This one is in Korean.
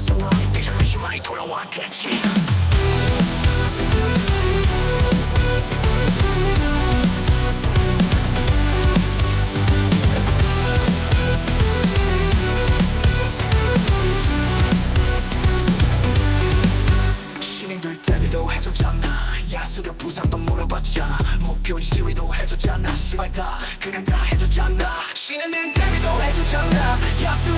정성화 이제 다시 많이 돌아왔겠지 신인들 데뷔도 해줬잖아. 야수가 부상도 물어봤잖아 목표인 시위도 해줬잖아. 시발 다 그냥 다 해줬잖아. 신인들 데뷔도 해줬잖아. 야수